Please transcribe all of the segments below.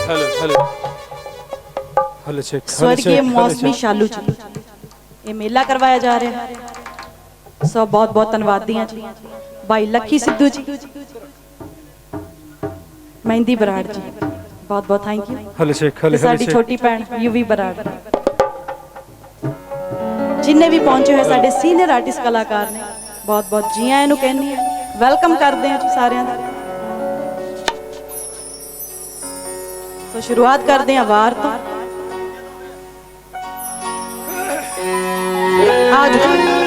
Hello hello hello check hello स्वर्गीय check, hello Mausami check. Shalu ji ਇਹ ਮੇਲਾ ਕਰਵਾਇਆ ਜਾ ਰਿਹਾ ਹੈ ਸੋ ਬਹੁਤ ਬਹੁਤ ਧੰਨਵਾਦੀ ਹਾਂ ਜੀ ਭਾਈ ਲੱਖੀ ਸਿੱਧੂ ਜੀ ਮਹਿੰਦੀ ਬਰਾੜ ਜੀ ਬਹੁਤ ਬਹੁਤ ਥੈਂਕ ਯੂ हेलो चेक ਤੇ हेलो हेलो ਸਾਡੀ चेक। ਛੋਟੀ ਭੈਣ ਯੂਵੀ ਬਰਾੜ ਜਿੰਨੇ ਵੀ ਪਹੁੰਚੇ ਹੋਏ ਸਾਡੇ ਸੀਨੀਅਰ ਆਰਟਿਸਟ ਕਲਾਕਾਰ ਨੇ ਬਹੁਤ ਬਹੁਤ ਜੀ ਆਇਆਂ ਨੂੰ ਕਹਿੰਦੀ ਹਾਂ ਵੈਲਕਮ ਕਰਦੇ ਹਾਂ ਜੀ ਸਾਰਿਆਂ ਦਾ ਸੋ ਸ਼ੁਰੂਆਤ ਕਰਦੇ ਹਾਂ ਵਾਰ ਤੋਂ। ਆਜ।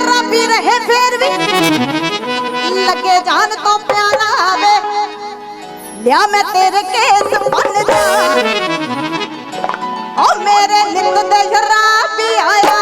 ਸ਼ਰਾਬੀ ਰਹੇ ਫੇਰ ਵੀ। ਲੱਗੇ ਜਾਨ ਤੋਂ ਪਿਆਰਾ ਵੇ। ਲਿਆ ਮੈਂ ਤੇਰੇ ਕੇਸ ਬਣ ਜਾ। ਓ ਮੇਰੇ ਨਿੱਤ ਦੇ ਸ਼ਰਾਬੀ ਆਇਆ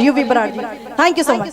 ਬਰਾੜ ਜੀ ਔਰ UV Brar ji thank you so much